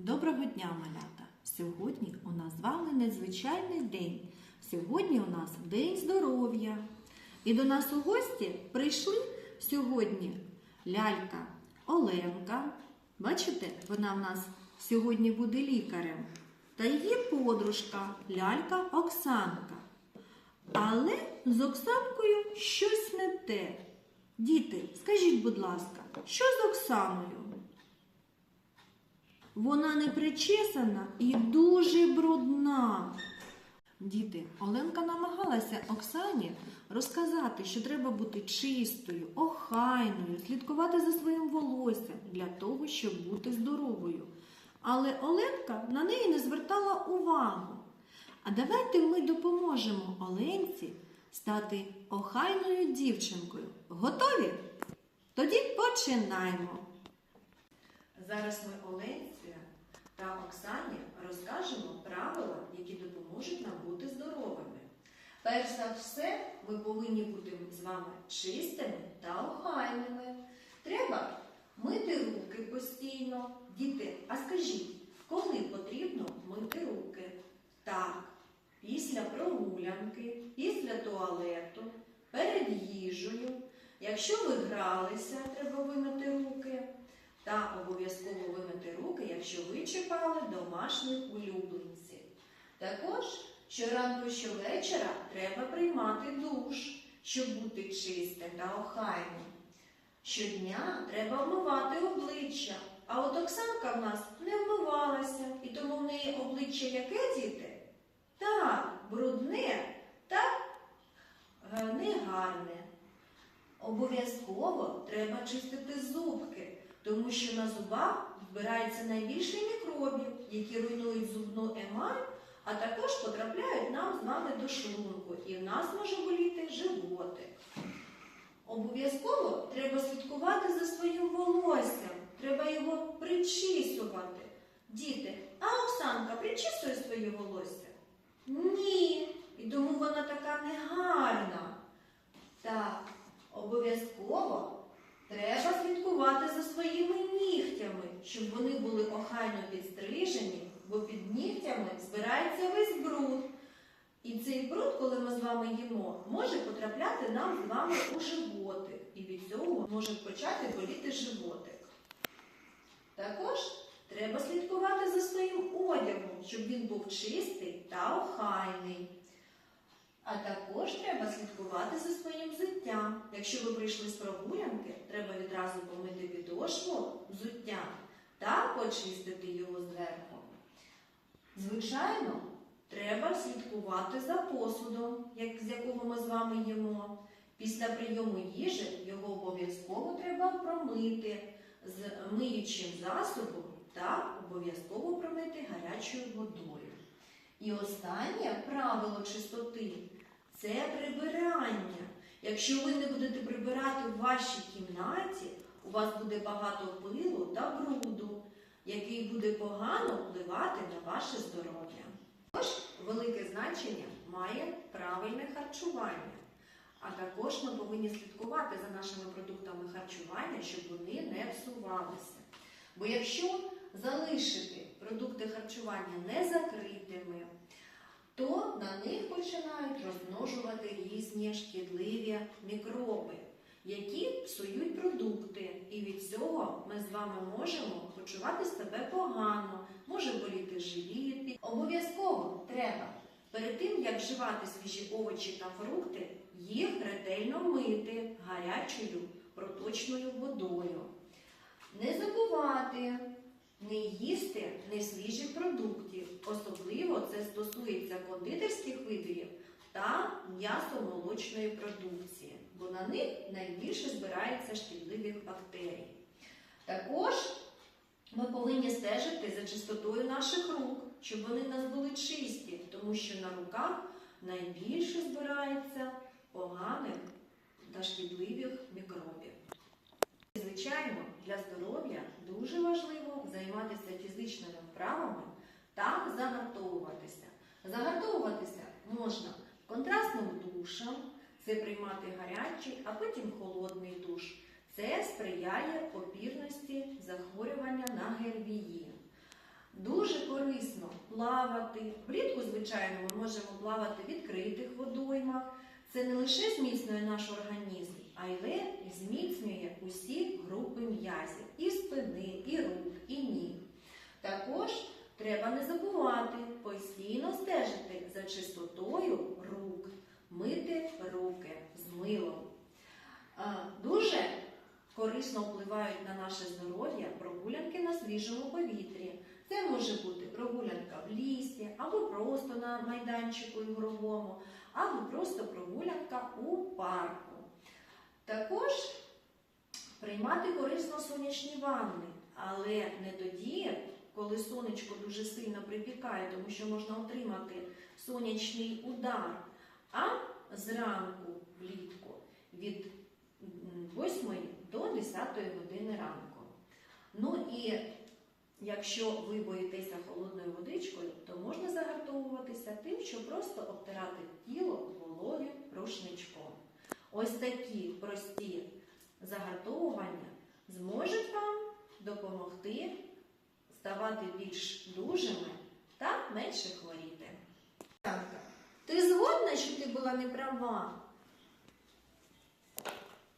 Доброго дня, малята! Сьогодні у нас з вами незвичайний день. Сьогодні у нас День здоров'я. І до нас у гості прийшли сьогодні лялька Оленка. Бачите, вона в нас сьогодні буде лікарем. Та її подружка лялька Оксанка. Але з Оксанкою щось не те. Діти, скажіть, будь ласка, що з Оксаною? Вона не причесана і дуже брудна. Діти, Оленка намагалася Оксані розказати, що треба бути чистою, охайною, слідкувати за своїм волоссям для того, щоб бути здоровою. Але Оленка на неї не звертала увагу. А давайте ми допоможемо Оленці стати охайною дівчинкою. Готові? Тоді починаємо. Зараз ми Оленці та Оксані розкажемо правила, які допоможуть нам бути здоровими. Перш за все, ми повинні бути з вами чистими та охайними. Треба мити руки постійно. Діти, а скажіть, коли потрібно мити руки? Так, після прогулянки, після туалету, перед їжею. Якщо ви гралися, треба вимити руки. Обов'язково вимити руки, якщо ви чекали домашніх улюбленців. Також щоранку, щовечора треба приймати душ, щоб бути чистим та охайним. Щодня треба вмивати обличчя, а от Оксанка в нас не вмивалася, і тому в неї обличчя яке діти? Так, брудне та е, негарне. Обов'язково треба чистити зубки, тому що на зубах збирається найбільше мікробів, які руйнують зубну емаль, а також потрапляють нам з вами до шлунку, і в нас може боліти животик. Обов'язково треба слідкувати за своїм волоссям, треба його причісувати. Діти, а Оксанка причісує своє волосся? Ні, і тому вона така негарна. Так, обов'язково треба слідкувати за своїми нігтями, щоб вони були охайно підстрижені, бо під нігтями збирається весь бруд. І цей бруд, коли ми з вами їмо, може потрапляти нам з вами у животик. І від цього може почати боліти животик. Також треба слідкувати за своїм одягом, щоб він був чистий та охайний. А також треба слідкувати за своїм взуттям. Якщо ви прийшли з прогулянки, треба відразу помити підошву взуття та почистити його зверху. Звичайно, треба слідкувати за посудом, як, з якого ми з вами їмо. Після прийому їжі його обов'язково треба промити з миючим засобом та обов'язково промити гарячою водою. І останнє правило чистоти це прибирання. Якщо ви не будете прибирати в вашій кімнаті, у вас буде багато пилу та бруду, який буде погано впливати на ваше здоров'я. Також велике значення має правильне харчування. А також ми повинні слідкувати за нашими продуктами харчування, щоб вони не псувалися. Бо якщо залишити продукти харчування незакритими, то на них починають розмножувати різні шкідливі мікроби, які псують продукти. І від цього ми з вами можемо почувати себе погано, може боліти живіт. Обов'язково треба перед тим, як вживати свіжі овочі та фрукти, їх ретельно мити гарячою проточною водою. Не забувати не їсти несвіжих продуктів. Кондитерських виробів та м'ясо-молочної продукції, бо на них найбільше збирається шкідливих бактерій. Також ми повинні стежити за чистотою наших рук, щоб вони в нас були чисті, тому що на руках найбільше збирається поганих та шкідливих мікробів. Звичайно, для здоров'я дуже важливо займатися фізичними вправами та загартовуватися. Можна контрастним душем, це приймати гарячий, а потім холодний душ. Це сприяє опірності захворювання на гербії. дуже корисно плавати. Влітку, звичайно, ми можемо плавати в відкритих водоймах. Це не лише зміцнює наш організм, але й зміцнює усі групи м'язів і спини, і рук, і ніг. Також треба не забувати постійно стежити за чистотою рук, мити руки з милом. А, Дуже корисно впливають на наше здоров'я прогулянки на свіжому повітрі. Це може бути прогулянка в лісі, або просто на майданчику ігровому, або просто прогулянка у парку. Також приймати корисно сонячні ванни, але не тоді, коли сонечко дуже сильно припікає, тому що можна отримати сонячний удар, а зранку влітку від 8 до 10 години ранку. Ну і якщо ви боїтеся холодною водичкою, то можна загартовуватися тим, що просто обтирати тіло вологим рушничком. Ось такі прості загартовування зможуть вам допомогти ставати більш дужими та менше хворіти. Ти згодна, що ти була не права?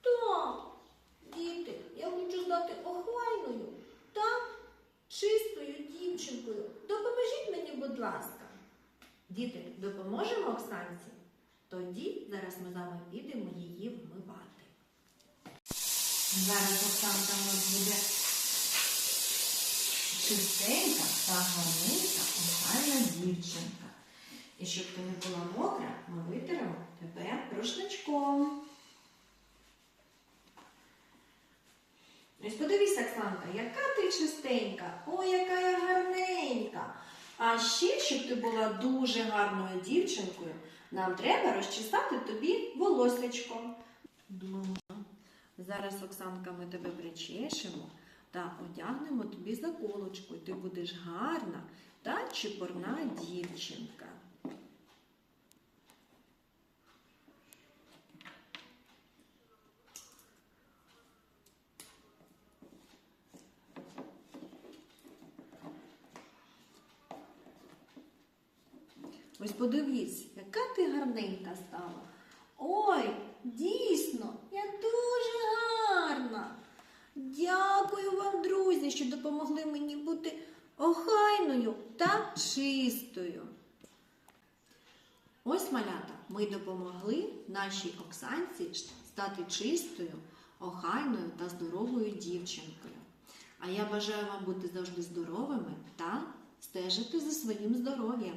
Так, діти, я хочу стати охайною та чистою дівчинкою. Допоможіть мені, будь ласка. Діти, допоможемо Оксанці? Тоді зараз ми з вами підемо її вмивати. Зараз Оксанка у нас буде чистенька та гарненька, охайна дівчинка. І щоб ти не була мокра, ми витеремо тебе рушничком. Ось Оксанка, яка ти чистенька, ой, яка я гарненька. А ще, щоб ти була дуже гарною дівчинкою, нам треба розчесати тобі волосечко. Зараз, Оксанка, ми тебе причешемо та одягнемо тобі заколочку, і ти будеш гарна та чепурна дівчинка. Ось подивись, яка ти гарненька стала. Ой, дійсно, я дуже гарна. Дякую вам, друзі, що допомогли мені бути охайною та чистою. Ось малята, ми допомогли нашій Оксанці стати чистою, охайною та здоровою дівчинкою. А я бажаю вам бути завжди здоровими та стежити за своїм здоров'ям.